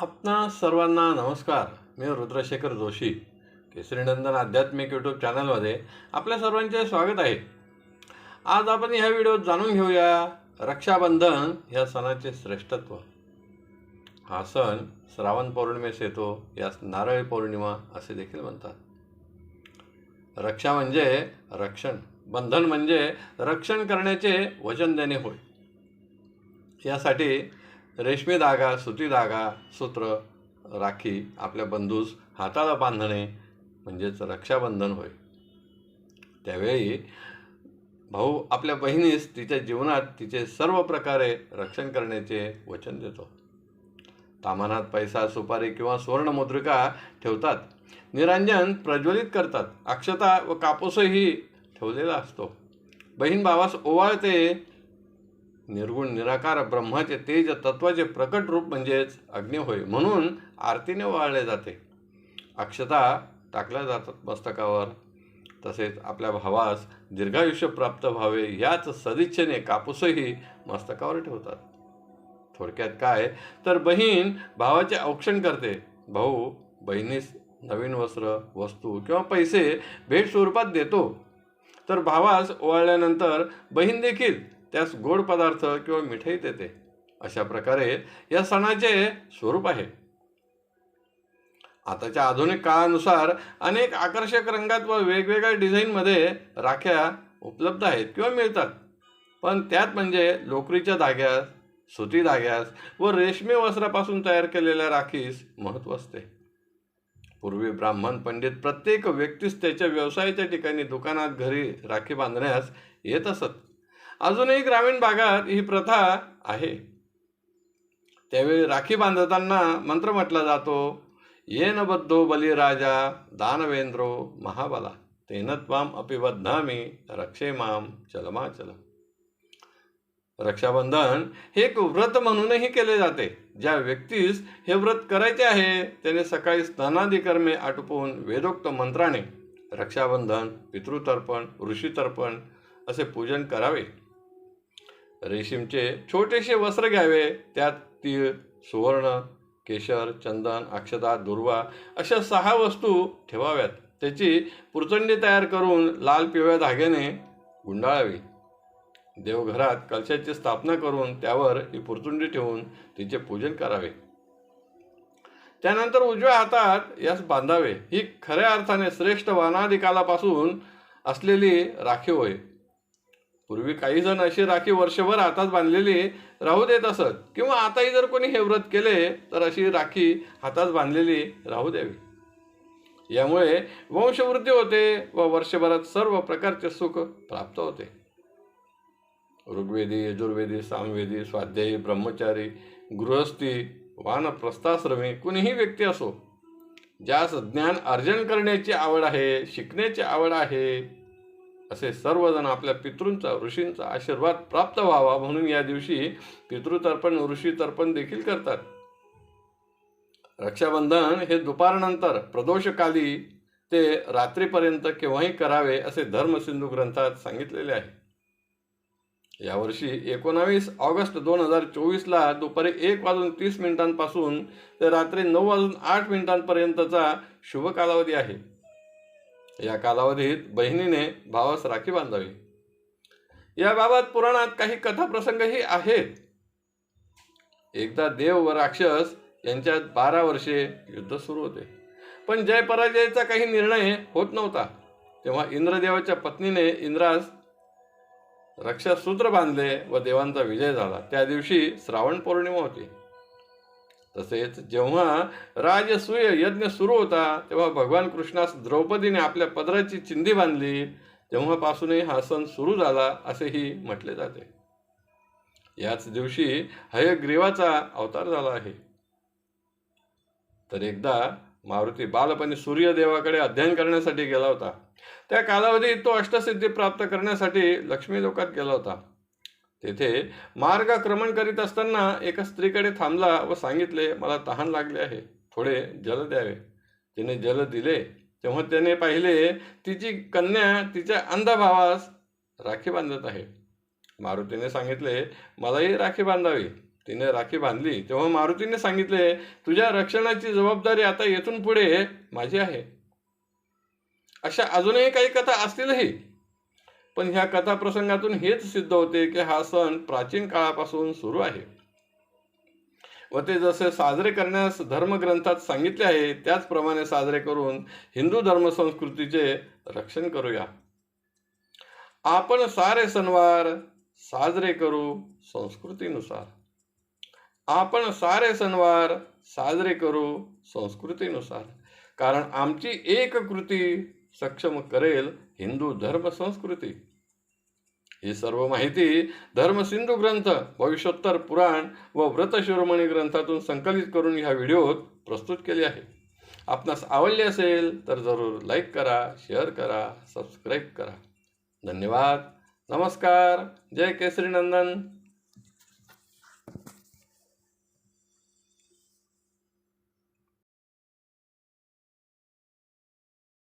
आपणा सर्वांना नमस्कार. मी रुद्रशेखर जोशी. केसरीनंदन आध्यात्मिक यूट्यूब चॅनलमध्ये आपल्या सर्वांचे स्वागत आहे. आज आपण ह्या व्हिडिओत जाणून घेऊया रक्षाबंधन ह्या सणाचे श्रेष्ठत्व. हा सण श्रावण पौर्णिमेस येतो यास नारळी पौर्णिमा असे देखील म्हणतात. रक्षा म्हणजे रक्षण बंधन म्हणजे रक्षण करण्याचे वचन देणे होय. यासाठी रेशमी धागा सुती धागा सूत्र राखी आपल्या बंधूस हाताला बांधणे म्हणजेच रक्षाबंधन होय. त्यावेळी भाऊ आपल्या बहिणीस तिच्या जीवनात तिचे सर्व प्रकारे रक्षण करण्याचे वचन देतो. तामानात पैसा सुपारी किंवा सुवर्णमुद्रिका ठेवतात. निरांजन प्रज्वलित करतात. अक्षता व कापूसही ठेवलेला असतो. बहीण भावास ओवाळते निर्गुण निराकार ब्रह्माचे तेज तत्वाचे प्रकट रूप म्हणजेच अग्नी होय. म्हणून आरतीने वाळले जाते. अक्षता टाकल्या जातात मस्तकावर. तसेच आपल्या भावास दीर्घायुष्य प्राप्त व्हावे याच सदिच्छेने कापूसही मस्तकावर ठेवतात. थोडक्यात काय? तर बहीण भावाचे औक्षण करते. भाऊ बहिणीस नवीन वस्त्र वस्तू किंवा पैसे भेट स्वरूपात देतो. तर भावास ओवाळल्यानंतर बहीण देखील त्यास गोड पदार्थ किंवा मिठाई देते. अशा प्रकारे या सणाचे स्वरूप आहे. आताच्या आधुनिक काळानुसार अनेक आकर्षक रंगात व वेगवेगळ्या डिझाईनमध्ये राख्या उपलब्ध आहेत किंवा मिळतात. पण त्यात म्हणजे लोकरीच्या धाग्यास सुती धाग्यास व रेशमी वस्त्रापासून तयार केलेल्या राखीस महत्त्व असते. पूर्वी ब्राह्मण पंडित प्रत्येक व्यक्तीस त्याच्या व्यवसायाच्या ठिकाणी दुकानात घरी राखी बांधण्यास येत असत. अजूनही ग्रामीण भागात ही प्रथा आहे. त्यावेळी राखी बांधताना मंत्र म्हटला जातो येन बद्धो बलिराजा दानवेंद्रो महाबला तेनत्वाम अपिबद्धामी रक्षे माम चलमा चल। रक्षाबंधन हे एक व्रत म्हणूनही केले जाते. ज्या व्यक्तीस हे व्रत करायचे आहे त्याने सकाळी स्नानादी कर्मे आटोपून वेदोक्त मंत्राने रक्षाबंधन पितृतर्पण ऋषीतर्पण असे पूजन करावे. रेशीमचे छोटेसे वस्त्र घ्यावे. त्यात तीळ सुवर्ण केशर चंदन अक्षता दुर्वा अशा सहा वस्तू ठेवाव्यात. त्याची पुरचंडी तयार करून लाल पिवळ्या धाग्याने गुंडाळावी. देवघरात कलशाची स्थापना करून त्यावर ही पुरचुंडी ठेवून तिचे पूजन करावे. त्यानंतर उजव्या हातात यास बांधावे. ही खऱ्या अर्थाने श्रेष्ठ वानादिकालापासून असलेली राखीव होय. पूर्वी काही जण अशी राखी वर्षभर हातात बांधलेली राहू देत असत. किंवा आताही जर कोणी हे व्रत केले तर अशी राखी हातात बांधलेली राहू द्यावी. यामुळे वंशवृद्धी होते व वर्षभरात सर्व प्रकारचे सुख प्राप्त होते. ऋग्वेदी यजुर्वेदी सामवेदी स्वाध्यायी ब्रह्मचारी गृहस्थी वानप्रस्थाश्रमी कुणीही व्यक्ती असो ज्यास ज्ञान अर्जन करण्याची आवड आहे शिकण्याची आवड आहे असे सर्वजण आपल्या पितृंचा ऋषींचा आशीर्वाद प्राप्त व्हावा म्हणून या दिवशी पितृतर्पण ऋषी तर्पण देखील करतात. रक्षाबंधन हे दुपारनंतर प्रदोषकाली ते रात्रीपर्यंत केव्हाही करावे असे धर्मसिंधू ग्रंथात सांगितलेले आहे. यावर्षी एकोणावीस ऑगस्ट दोन हजार चोवीसला दुपारी एक वाजून तीस मिनिटांपासून ते रात्री नऊ वाजून आठ मिनिटांपर्यंतचा शुभ कालावधी आहे. या कालावधीत बहिणीने भावास राखी बांधावी. याबाबत पुराणात काही कथाप्रसंगही आहेत. एकदा देव व राक्षस यांच्यात बारा वर्षे युद्ध सुरू होते. पण जय पराजयाचा काही निर्णय होत नव्हता. तेव्हा इंद्रदेवाच्या पत्नीने इंद्रास रक्षासूत्र बांधले व देवांचा विजय झाला. त्या दिवशी श्रावण पौर्णिमा होती. तसेच जेव्हा राजसूय यज्ञ सुरू होता तेव्हा भगवान कृष्णास द्रौपदीने आपल्या पदराची चिंधी बांधली. तेव्हापासूनही हा सण सुरू झाला असेही म्हटले जाते. याच दिवशी हयग्रीवाचा अवतार झाला आहे. तर एकदा मारुती बालपणी सूर्यदेवाकडे अध्ययन करण्यासाठी गेला होता. त्या कालावधीत तो अष्टसिद्धी प्राप्त करण्यासाठी लक्ष्मी लोकात गेला होता. तेथे मार्गक्रमण करीत असताना एका स्त्रीकडे थांबला व सांगितले मला तहान लागले आहे. थोडे जल द्यावे. तिने जल दिले. तेव्हा त्याने पाहिले तिची कन्या तिच्या अंधभावास राखी बांधत आहे. मारुतीने सांगितले मलाही राखी बांधावी. तिने राखी बांधली. तेव्हा मारुतीने सांगितले तुझ्या रक्षणाची जबाबदारी आता येथून पुढे माझी आहे. अशा अजूनही काही कथा असतीलही. पण ह्या कथाप्रसंगातून हेच सिद्ध होते की हा सण प्राचीन काळापासून सुरू आहे. व ते जसे साजरे करण्यास धर्मग्रंथात सांगितले आहे त्याचप्रमाणे साजरे करून हिंदू धर्मसंस्कृतीचे रक्षण करूया. आपण सारे सणवार साजरे करू संस्कृतीनुसार. आपण सारे सणवार साजरे करू संस्कृतीनुसार. कारण आमची एक कृती सक्षम करेल हिंदू धर्म संस्कृती. ही सर्व माहिती धर्मसिंधू ग्रंथ भविष्योत्तर पुराण व व्रतशिरोमणी ग्रंथातून संकलित करून ह्या व्हिडिओत प्रस्तुत केली आहे. आपणास आवडले असेल तर जरूर लाईक करा शेअर करा सबस्क्राईब करा. धन्यवाद. नमस्कार. जय केसरी नंदन.